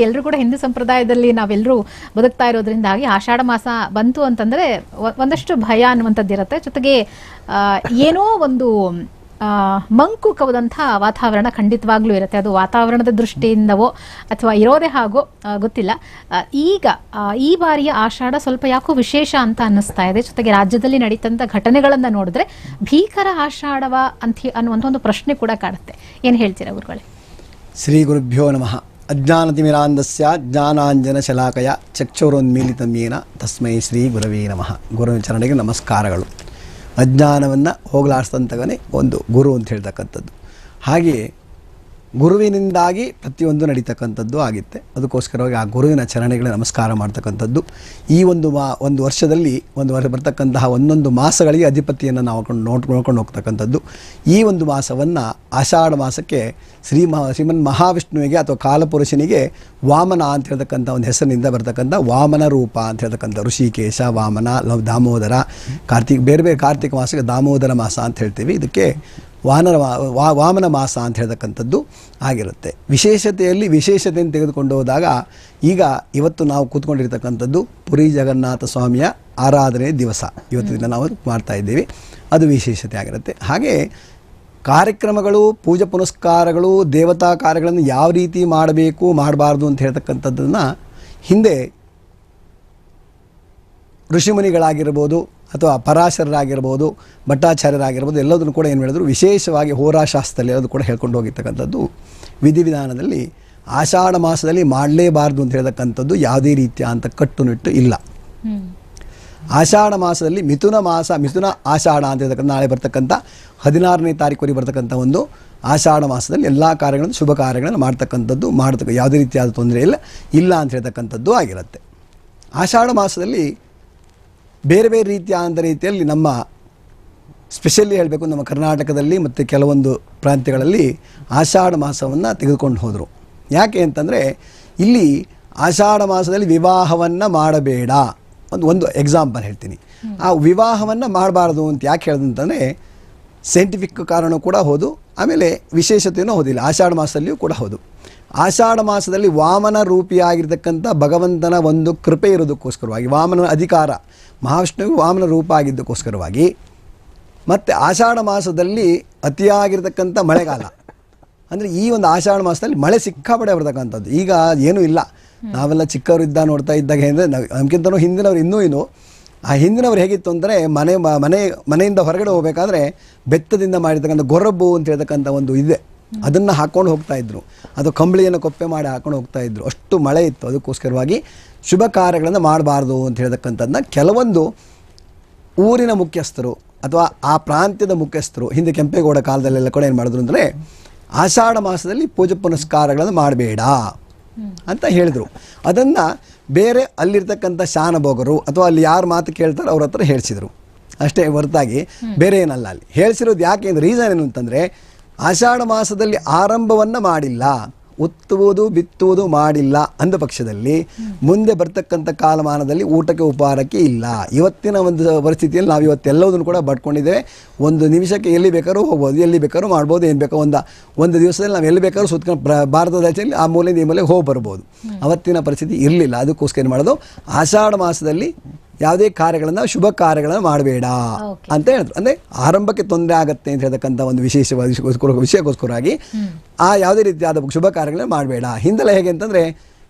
ಎಲ್ಲರೂ ಕೂಡ ಹಿಂದೂ ಸಂಪ್ರದಾಯದಲ್ಲಿ ನಾವೆಲ್ಲರೂ ಬದುಕ್ತಾ ಇರೋದ್ರಿಂದಾಗಿ ಆಷಾಢ ಮಾಸ ಬಂತು ಅಂತಂದ್ರೆ ಒಂದಷ್ಟು ಭಯ ಅನ್ನುವಂಥದ್ದಿರುತ್ತೆ ಜೊತೆಗೆ ಆ, ಏನೋ ಒಂದು ಮಂಕು ಕವದಂತಹ ವಾತಾವರಣ ಖಂಡಿತವಾಗ್ಲೂ ಇರುತ್ತೆ. ಅದು ವಾತಾವರಣದ ದೃಷ್ಟಿಯಿಂದವೋ ಅಥವಾ ಇರೋದೇ ಹಾಗೋ ಗೊತ್ತಿಲ್ಲ. ಈಗ ಈ ಬಾರಿಯ ಆಷಾಢ ಸ್ವಲ್ಪ ಯಾಕೋ ವಿಶೇಷ ಅಂತ ಅನ್ನಿಸ್ತಾ ಇದೆ. ಜೊತೆಗೆ ರಾಜ್ಯದಲ್ಲಿ ನಡೀತಂತ ಘಟನೆಗಳನ್ನ ನೋಡಿದ್ರೆ ಭೀಕರ ಆಷಾಢವ ಅಂತ ಅನ್ನುವಂಥ ಒಂದು ಪ್ರಶ್ನೆ ಕೂಡ ಕಾಡುತ್ತೆ. ಏನ್ ಹೇಳ್ತೀರಾ ಗುರುಗಳೇ? ಶ್ರೀ ಗುರುಭ್ಯೋ ನಮಃ. ಅಜ್ಞಾನತಿಮಿರಾಂಧಸ್ಯ ಜ್ಞಾನಾಂಜನ ಶಲಾಕಯ ಚಕ್ಷುರೋನ್ಮೀಲಿತಮ್ಯೇನ ತಸ್ಮೈ ಶ್ರೀ ಗುರವೇ ನಮಃ. ಗುರುವಿನ ಚರಣೆಗೆ ನಮಸ್ಕಾರಗಳು. ಅಜ್ಞಾನವನ್ನು ಹೋಗಲಾಡಿಸ್ತಂತವನೇ ಒಂದು ಗುರು ಅಂತ ಹೇಳ್ತಕ್ಕಂಥದ್ದು. ಹಾಗೆಯೇ ಗುರುವಿನಿಂದಾಗಿ ಪ್ರತಿಯೊಂದು ನಡೀತಕ್ಕಂಥದ್ದು ಆಗಿತ್ತೆ. ಅದಕ್ಕೋಸ್ಕರವಾಗಿ ಆ ಗುರುವಿನ ಚರಣೆಗಳ ನಮಸ್ಕಾರ ಮಾಡ್ತಕ್ಕಂಥದ್ದು. ಈ ಒಂದು ಮಾ, ಒಂದು ವರ್ಷದಲ್ಲಿ ಒಂದು ವರ್ಷ ಬರ್ತಕ್ಕಂತಹ ಒಂದೊಂದು ಮಾಸಗಳಿಗೆ ಅಧಿಪತಿಯನ್ನು ನಾವು ಕಂಡು ನೋಡ್, ನೋಡ್ಕೊಂಡು ಹೋಗ್ತಕ್ಕಂಥದ್ದು. ಈ ಒಂದು ಮಾಸವನ್ನು ಆಷಾಢ ಮಾಸಕ್ಕೆ ಶ್ರೀ ಮಹಾ, ಶ್ರೀಮನ್ ಮಹಾವಿಷ್ಣುವಿಗೆ ಅಥವಾ ಕಾಲಪುರುಷನಿಗೆ ವಾಮನ ಅಂತ ಹೇಳ್ತಕ್ಕಂಥ ಒಂದು ಹೆಸರಿನಿಂದ ಬರ್ತಕ್ಕಂಥ ವಾಮನ ರೂಪ ಅಂತ ಹೇಳ್ತಕ್ಕಂಥ ಋಷಿಕೇಶ, ವಾಮನ ಲವ್ ದಾಮೋದರ, ಕಾರ್ತಿಕ್, ಬೇರೆ ಬೇರೆ ಕಾರ್ತಿಕ ಮಾಸಕ್ಕೆ ದಾಮೋದರ ಮಾಸ ಅಂತ ಹೇಳ್ತೀವಿ. ಇದಕ್ಕೆ ವಾನರ ವಾ ವಾಮನ ಮಾಸ ಅಂತ ಹೇಳ್ತಕ್ಕಂಥದ್ದು ಆಗಿರುತ್ತೆ. ವಿಶೇಷತೆಯಲ್ಲಿ ವಿಶೇಷತೆಯನ್ನು ತೆಗೆದುಕೊಂಡು ಹೋದಾಗ ಈಗ ಇವತ್ತು ನಾವು ಕೂತ್ಕೊಂಡಿರ್ತಕ್ಕಂಥದ್ದು ಪುರಿ ಜಗನ್ನಾಥ ಸ್ವಾಮಿಯ ಆರಾಧನೆ ದಿವಸ. ಇವತ್ತು ದಿನ ನಾವು ಮಾಡ್ತಾ ಇದ್ದೀವಿ. ಅದು ವಿಶೇಷತೆ ಆಗಿರುತ್ತೆ. ಹಾಗೆ ಕಾರ್ಯಕ್ರಮಗಳು ಪೂಜೆ ಪುನಸ್ಕಾರಗಳು ದೇವತಾ ಕಾರ್ಯಗಳನ್ನು ಯಾವ ರೀತಿ ಮಾಡಬೇಕು ಮಾಡಬಾರ್ದು ಅಂತ ಹೇಳ್ತಕ್ಕಂಥದ್ದನ್ನು ಹಿಂದೆ ಋಷಿಮುನಿಗಳಾಗಿರ್ಬೋದು ಅಥವಾ ಪರಾಶರರಾಗಿರ್ಬೋದು ಭಟ್ಟಾಚಾರ್ಯರಾಗಿರ್ಬೋದು ಎಲ್ಲದನ್ನು ಕೂಡ ಏನು ಹೇಳಿದ್ರು ವಿಶೇಷವಾಗಿ ಹೋರಾಶಾಸ್ತ್ರದಲ್ಲಿ ಎಲ್ಲದೂ ಕೂಡ ಹೇಳ್ಕೊಂಡು ಹೋಗಿರ್ತಕ್ಕಂಥದ್ದು ವಿಧಿವಿಧಾನದಲ್ಲಿ ಆಷಾಢ ಮಾಸದಲ್ಲಿ ಮಾಡಲೇಬಾರ್ದು ಅಂತ ಹೇಳ್ತಕ್ಕಂಥದ್ದು ಯಾವುದೇ ರೀತಿಯ ಅಂತ ಕಟ್ಟುನಿಟ್ಟು ಇಲ್ಲ. ಆಷಾಢ ಮಾಸದಲ್ಲಿ ಮಿಥುನ ಮಾಸ ಮಿಥುನ ಆಷಾಢ ಅಂತ ಹೇಳ್ತಕ್ಕಂಥ ನಾಳೆ ಬರ್ತಕ್ಕಂಥ ಹದಿನಾರನೇ ತಾರೀಕುವರೆಗೆ ಬರ್ತಕ್ಕಂಥ ಒಂದು ಆಷಾಢ ಮಾಸದಲ್ಲಿ ಎಲ್ಲ ಕಾರ್ಯಗಳನ್ನು ಶುಭ ಕಾರ್ಯಗಳನ್ನು ಮಾಡ್ತಕ್ಕಂಥದ್ದು ಮಾಡ್ತಕ್ಕ ಯಾವುದೇ ರೀತಿಯಾದ ತೊಂದರೆ ಇಲ್ಲ ಇಲ್ಲ ಅಂತ ಹೇಳ್ತಕ್ಕಂಥದ್ದು ಆಗಿರುತ್ತೆ. ಆಷಾಢ ಮಾಸದಲ್ಲಿ ಬೇರೆ ಬೇರೆ ರೀತಿಯ ಅಂತ ರೀತಿಯಲ್ಲಿ ನಮ್ಮ ಸ್ಪೆಷಲಿ ಹೇಳಬೇಕು ನಮ್ಮ ಕರ್ನಾಟಕದಲ್ಲಿ ಮತ್ತು ಕೆಲವೊಂದು ಪ್ರಾಂತ್ಯಗಳಲ್ಲಿ ಆಷಾಢ ಮಾಸವನ್ನು ತೆಗೆದುಕೊಂಡು ಹೋದರು. ಯಾಕೆ ಅಂತಂದರೆ ಇಲ್ಲಿ ಆಷಾಢ ಮಾಸದಲ್ಲಿ ವಿವಾಹವನ್ನು ಮಾಡಬೇಡ. ಒಂದು ಒಂದು ಎಕ್ಸಾಂಪಲ್ ಹೇಳ್ತೀನಿ. ಆ ವಿವಾಹವನ್ನು ಮಾಡಬಾರ್ದು ಅಂತ ಯಾಕೆ ಹೇಳ್ದಂತಂದರೆ ಸೈಂಟಿಫಿಕ್ ಕಾರಣ ಕೂಡ ಹೌದು, ಆಮೇಲೆ ವಿಶೇಷತೆಯೂ ಹೌದಿಲ್ಲ. ಆಷಾಢ ಮಾಸದಲ್ಲಿಯೂ ಕೂಡ ಹೌದು. ಆಷಾಢ ಮಾಸದಲ್ಲಿ ವಾಮನ ರೂಪಿಯಾಗಿರ್ತಕ್ಕಂಥ ಭಗವಂತನ ಒಂದು ಕೃಪೆ ಇರೋದಕ್ಕೋಸ್ಕರವಾಗಿ, ವಾಮನ ಅಧಿಕಾರ, ಮಹಾವಿಷ್ಣುವಿಗೆ ವಾಮನ ರೂಪ ಆಗಿದ್ದಕ್ಕೋಸ್ಕರವಾಗಿ, ಮತ್ತು ಆಷಾಢ ಮಾಸದಲ್ಲಿ ಅತಿಯಾಗಿರ್ತಕ್ಕಂಥ ಮಳೆಗಾಲ. ಅಂದರೆ ಈ ಒಂದು ಆಷಾಢ ಮಾಸದಲ್ಲಿ ಮಳೆ ಸಿಕ್ಕಾಪಡೆ ಬರ್ತಕ್ಕಂಥದ್ದು. ಈಗ ಏನೂ ಇಲ್ಲ. ನಾವೆಲ್ಲ ಚಿಕ್ಕವರು ಇದ್ದ ನೋಡ್ತಾ ಇದ್ದಾಗ ಅಂದರೆ ನಮಗಿಂತನೂ ಹಿಂದಿನವ್ರು ಇನ್ನೂ ಇನ್ನು ಆ ಹಿಂದಿನವ್ರು ಹೇಗಿತ್ತು ಅಂದರೆ ಮನೆ ಮನೆ, ಮನೆಯಿಂದ ಹೊರಗಡೆ ಹೋಗಬೇಕಾದ್ರೆ ಬೆತ್ತದಿಂದ ಮಾಡಿರ್ತಕ್ಕಂಥ ಗೊರಬ್ಬು ಅಂತ ಹೇಳ್ತಕ್ಕಂಥ ಒಂದು ಇದೆ. ಅದನ್ನು ಹಾಕ್ಕೊಂಡು ಹೋಗ್ತಾ ಇದ್ರು. ಅದು ಕಂಬಳಿಯನ್ನು ಕೊಪ್ಪೆ ಮಾಡಿ ಹಾಕೊಂಡು ಹೋಗ್ತಾ ಇದ್ರು. ಅಷ್ಟು ಮಳೆ ಇತ್ತು. ಅದಕ್ಕೋಸ್ಕರವಾಗಿ ಶುಭ ಕಾರ್ಯಗಳನ್ನು ಮಾಡಬಾರ್ದು ಅಂತ ಹೇಳ್ತಕ್ಕಂಥದ್ದನ್ನ ಕೆಲವೊಂದು ಊರಿನ ಮುಖ್ಯಸ್ಥರು ಅಥವಾ ಆ ಪ್ರಾಂತ್ಯದ ಮುಖ್ಯಸ್ಥರು ಹಿಂದೆ ಕೆಂಪೇಗೌಡ ಕಾಲದಲ್ಲೆಲ್ಲ ಕೂಡ ಏನು ಮಾಡಿದ್ರು ಅಂದರೆ ಆಷಾಢ ಮಾಸದಲ್ಲಿ ಪೂಜೆ ಪುನಸ್ಕಾರಗಳನ್ನು ಮಾಡಬೇಡ ಅಂತ ಹೇಳಿದರು. ಅದನ್ನು ಬೇರೆ ಅಲ್ಲಿರ್ತಕ್ಕಂಥ ಶಾನಭೋಗರು ಅಥವಾ ಅಲ್ಲಿ ಯಾರು ಮಾತು ಕೇಳ್ತಾರೋ ಅವ್ರ ಹತ್ರ ಹೇಳಿಸಿದರು. ಅಷ್ಟೇ ಹೊರತಾಗಿ ಬೇರೆ ಏನಲ್ಲ ಅಲ್ಲಿ. ಹೇಳಿಸಿರೋದು ಯಾಕೆ ಅಂದ್ರೆ ರೀಸನ್ ಏನು ಅಂತಂದರೆ ಆಷಾಢ ಮಾಸದಲ್ಲಿ ಆರಂಭವನ್ನು ಮಾಡಿಲ್ಲ, ಉತ್ತುವುದು, ಬಿತ್ತುವುದು ಮಾಡಿಲ್ಲ ಅಂದ ಪಕ್ಷದಲ್ಲಿ ಮುಂದೆ ಬರ್ತಕ್ಕಂಥ ಕಾಲಮಾನದಲ್ಲಿ ಊಟಕ್ಕೆ ಉಪಹಾರಕ್ಕೆ ಇಲ್ಲ. ಇವತ್ತಿನ ಒಂದು ಪರಿಸ್ಥಿತಿಯಲ್ಲಿ ನಾವು ಇವತ್ತೆಲ್ಲದನ್ನು ಕೂಡ ಬಡ್ಕೊಂಡಿದ್ದೇವೆ ಒಂದು ನಿಮಿಷಕ್ಕೆ ಎಲ್ಲಿ ಬೇಕಾದ್ರೂ ಹೋಗ್ಬೋದು, ಎಲ್ಲಿ ಬೇಕಾದ್ರೂ ಮಾಡ್ಬೋದು, ಏನು ಬೇಕೋ ಒಂದು ಒಂದು ದಿವಸದಲ್ಲಿ ನಾವು ಎಲ್ಲಿ ಬೇಕಾದ್ರೂ ಸುತ್ಕೊಂಡು ಪ್ರ ಭಾರತ ದೇಶದಲ್ಲಿ ಆ ಮೂಲೆಯಿಂದ ಈ ಮೂಲೆಗೆ ಹೋಗಿ ಬರ್ಬೋದು. ಅವತ್ತಿನ ಪರಿಸ್ಥಿತಿ ಇರಲಿಲ್ಲ, ಅದಕ್ಕೋಸ್ಕರ ಏನು ಮಾಡೋದು? ಆಷಾಢ ಮಾಸದಲ್ಲಿ ಯಾವುದೇ ಕಾರ್ಯಗಳನ್ನು ಶುಭ ಕಾರ್ಯಗಳನ್ನು ಮಾಡಬೇಡ ಅಂತ ಹೇಳಿದ್ರು. ಅಂದರೆ ಆರಂಭಕ್ಕೆ ತೊಂದರೆ ಆಗುತ್ತೆ ಅಂತ ಹೇಳ್ತಕ್ಕಂಥ ಒಂದು ವಿಶೇಷವಾದ ವಿಷಯಕ್ಕೋಸ್ಕರ ವಿಷಯಕ್ಕೋಸ್ಕರವಾಗಿ ಆ ಯಾವುದೇ ರೀತಿಯಾದ ಶುಭ ಕಾರ್ಯಗಳನ್ನ ಮಾಡಬೇಡ. ಹಿಂದೆಲ್ಲ ಹೇಗೆ ಅಂತಂದರೆ